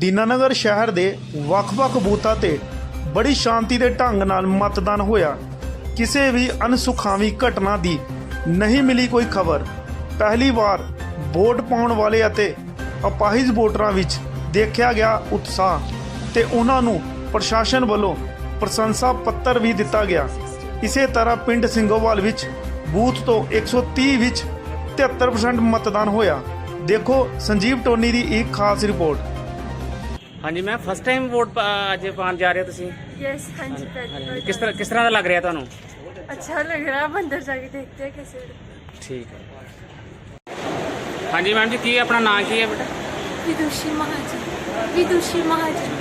ਦੀਨਾਨਗਰ ਸ਼ਹਿਰ ਦੇ ਵੱਖ-ਵੱਖ ਬੂਥਾਂ ਤੇ ਬੜੀ ਸ਼ਾਂਤੀ ਦੇ ਢੰਗ ਨਾਲ ਮਤਦਾਨ ਹੋਇਆ। ਕਿਸੇ ਵੀ ਅਨਸੁਖਾਵੀ ਘਟਨਾ ਦੀ ਨਹੀਂ ਮਿਲੀ ਕੋਈ ਖਬਰ। ਪਹਿਲੀ ਵਾਰ ਵੋਟ ਪਾਉਣ ਵਾਲੇ ਅਤੇ ਅਪਾਹਿਜ ਵੋਟਰਾਂ ਵਿੱਚ ਦੇਖਿਆ ਗਿਆ ਉਤਸ਼ਾਹ ਤੇ ਉਹਨਾਂ ਨੂੰ ਪ੍ਰਸ਼ਾਸਨ ਵੱਲੋਂ ਪ੍ਰਸ਼ੰਸਾ ਪੱਤਰ ਵੀ ਦਿੱਤਾ ਗਿਆ। ਇਸੇ ਤਰ੍ਹਾਂ ਪਿੰਡ ਸਿੰਘੋਵਾਲ ਵਿੱਚ ਬੂਥ ਤੋਂ 130 ਵਿੱਚ 73% ਮਤਦਾਨ ਹੋਇਆ। ਦੇਖੋ ਸੰਜੀਵ ਟੋਨੀ ਦੀ ਇੱਕ ਖਾਸ ਰਿਪੋਰਟ। ਹਾਂਜੀ ਮੈਂ ਫਸਟ ਟਾਈਮ ਵੋਟ ਪਾ- ਅੱਜ ਪਾਉਣ ਜਾ ਰਹੇ ਹੋ ਤੁਸੀਂ यस हाँ जी पहली ਹਾਂਜੀ बार ਕਿਸ ਤਰ੍ਹਾਂ ਕਿਸ ਤਰ੍ਹਾਂ ਦਾ ਲੱਗ ਰਿਹਾ ਤੁਹਾਨੂੰ अच्छा लग रहा है अब अंदर जाके देखते हैं कैसे ਠੀਕ ਹੈ ਹਾਂਜੀ ਮੈਮ ਜੀ ਕੀ ਆਪਣਾ ਨਾਂ ਕੀ ਹੈ ਬੇਟਾ विदुषी महाजन विदुषी महाजन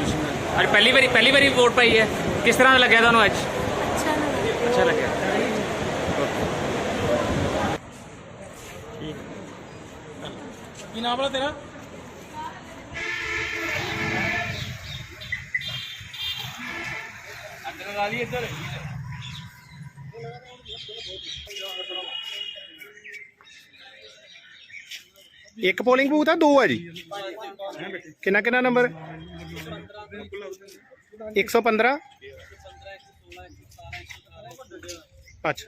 ਅੱਜ ਪਹਿਲੀ ਵਾਰੀ ਪਹਿਲੀ ਵਾਰੀ ਵੋਟ ਪਾਈ ਹੈ ਕਿਸ ਤਰ੍ਹਾਂ ਦਾ ਲੱਗਿਆ ਤੁਹਾਨੂੰ ਅੱਜ अच्छा लगा ਅੱਛਾ ਲੱਗਿਆ ਕੀ ਨਾਮ ਵਾਲਾ ਤੇਰਾ ਅੰਦਰ ਲਾ ਲਈ ਇੱਧਰ। ਇੱਕ ਪੋਲਿੰਗ ਬੂਥ ਆ ਦੋ ਆ ਜੀ। ਕਿੰਨਾ ਕਿੰਨਾ ਨੰਬਰ 115 ਅੱਛਾ।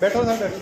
ਬੈਠੋ ਸਰ ਬੈਠੋ